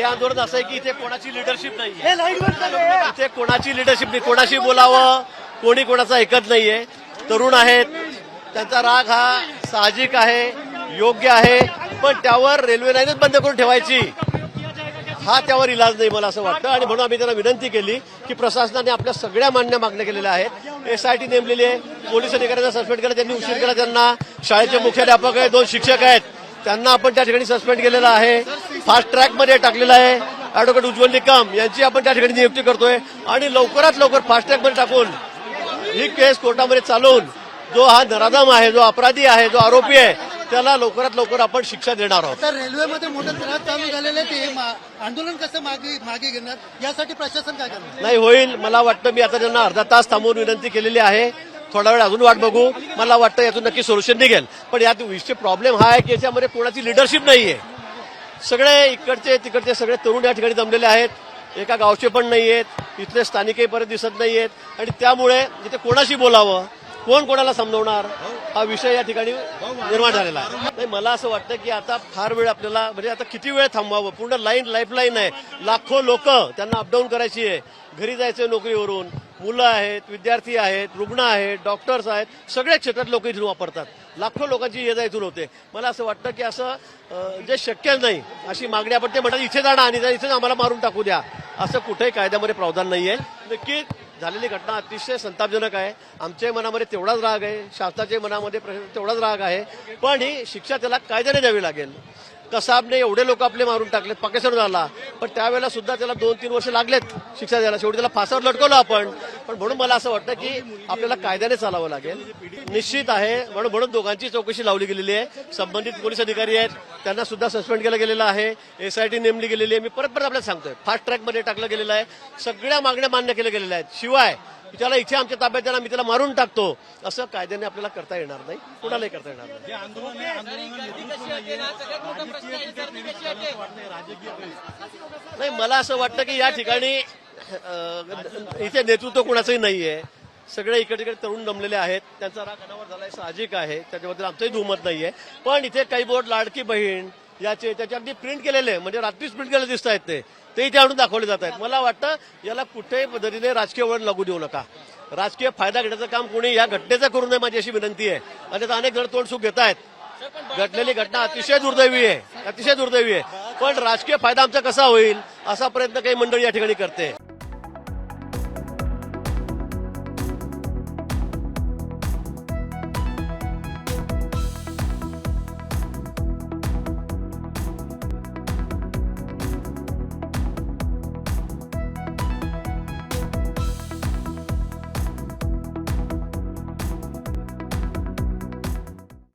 हे आंदोलन असं आहे की इथे कोणाची लिडरशिप नाही इथे कोणाची लिडरशिप नाही. कोणाशी बोलावं कोणी कोणाचं ऐकत नाहीये. तरुण आहेत. त्यांचा राग हा साहजिक आहे योग्य आहे पण त्यावर रेल्वे लाईनच बंद करून ठेवायची. हा त्यावर इलाज नाही मला असं वाटतं. आणि म्हणून आम्ही त्यांना विनंती केली की प्रशासनाने आपल्या सगळ्या मान्य मागण्या केलेल्या आहेत. एसआयटी नेमलेली आहे. पोलीस अधिकाऱ्यांना सस्पेंड केलं. त्यांनी उशीर केला. त्यांना शाळेचे मुख्याध्यापक आहेत. दोन शिक्षक आहेत. त्यांना आपण त्या ठिकाणी सस्पेंड केलेलं आहे. फास्ट ट्रॅकमध्ये टाकलेलं आहे. ऍडव्होकेट उज्ज्वल निकम यांची आपण त्या ठिकाणी नियुक्ती करतोय. आणि लवकरात लवकर फास्ट ट्रॅकमध्ये टाकून ही केस कोर्टामध्ये चालवून जो हा नराधम आहे जो अपराधी आहे जो आरोपी आहे त्याला लवकरात लवकर आपण शिक्षा देणार आहोत. तर रेल्वेमध्ये मोठा त्रास चालू झालेला ते आंदोलन कसं मागे मागे घेणार? यासाठी प्रशासन काय करणार? नाही होईल. मला वाटतं मी आता त्यांना अर्धा तास थांबवून विनंती केलेली आहे. थोडा वेळ अजून वाट बघू. मला वाटतं यातून नक्की सोल्युशन निघेल. पण यात विषय प्रॉब्लेम हा आहे की याच्यामध्ये कोणाची लिडरशिप नाहीये. सगळे इकडचे तिकडचे सगळे तरुण या ठिकाणी जमलेले आहेत. एका गावचे पण नाही आहेत इथले स्थानिकही परत दिसत नाही आहेत आणि त्यामुळे इथे कोणाशी बोलावं कोण कोणाला समजवणार हा विषय या ठिकाणी निर्माण झालेला आहे. नाही मला असं वाटतं की आता फार वेळ आपल्याला म्हणजे आता किती वेळ थांबवावं? पूर्ण लाईन लाईफ लाईन आहे. लाखो लोक त्यांना अपडाऊन करायची आहे. घरी जायचं नोकरीवरून. मुलं आहेत विद्यार्थी आहेत रुग्ण आहेत डॉक्टर्स आहेत सगळ्या क्षेत्रात लोक इथून वापरतात. लाखो लोकांची ये जा इथून होते. मला असं वाटतं की असं जे शक्य नाही अशी मागणी आपण ते म्हणतात इथे जाणं आणि इथेच आम्हाला मारून टाकू द्या. असं कुठेही कायद्यामध्ये प्रावधान नाही आहे नक्की झालेली घटना अतिशय संतापजनक आहे. आमच्याही मनामध्ये तेवढाच राग आहे. शासनाच्या मनामध्ये तेवढाच राग आहे. पण ही शिक्षा त्याला कायद्याने द्यावी लागेल. कसाबने एवढे लोक आपले मारून टाकले पाकिस्तान झाला. पण त्यावेळेला सुद्धा त्याला दोन तीन वर्ष लागलेत शिक्षा द्यायला. शेवटी त्याला फासावर लटकवलं आपण. पण म्हणून मला असं वाटतं की आपल्याला कायद्याने चालावं लागेल. निश्चित आहे. म्हणून म्हणून दोघांची चौकशी लावली गेलेली आहे. संबंधित पोलीस अधिकारी आहेत. त्यांना सुद्धा सस्पेंड केलं गेलेलं आहे. एसआयटी नेमली गेलेली आहे. मी परत परत आपल्याला सांगतोय. फास्ट ट्रॅकमध्ये टाकलं गेलेलं आहे. सगळ्या मागण्या मान्य केल्या गेलेल्या आहेत. शिवाय त्याला इथे आमच्या ताब्यात द्या ना, मी त्याला मारून टाकतो. असं कायद्याने आपल्याला करता येणार नाही कुणालाही करता येणार नाही. नाही मला असं वाटतं की या ठिकाणी इथे नेतृत्व कोणाचंही नाहीये. सगळे इकडे तिकडे तरुण जमलेले आहेत. त्यांचा राग अनावर झालाय साहजिक आहे. त्याच्याबद्दल आमचंही दुमत नाहीये. पण इथे काही बोर्ड लाडकी बहीण याचे त्याच्या अगदी प्रिंट केलेले म्हणजे रात्रीच प्रिंट केलेले दिसत आहेत ते. ते इथे आणून दाखवले जात आहेत. मला वाटतं याला कुठेही पद्धतीने राजकीय वळण लागू देऊ नका. राजकीय फायदा घेण्याचं काम कोणी या घटनेचं करू नये माझी अशी विनंती आहे. आणि त्याचा अनेक जण तोंड सुख घेत आहेत. घडलेली घटना अतिशय दुर्दैवी आहे. अतिशय दुर्दैवी आहे. पण राजकीय फायदा आमचा कसा होईल असा प्रयत्न काही मंडळी या ठिकाणी करते.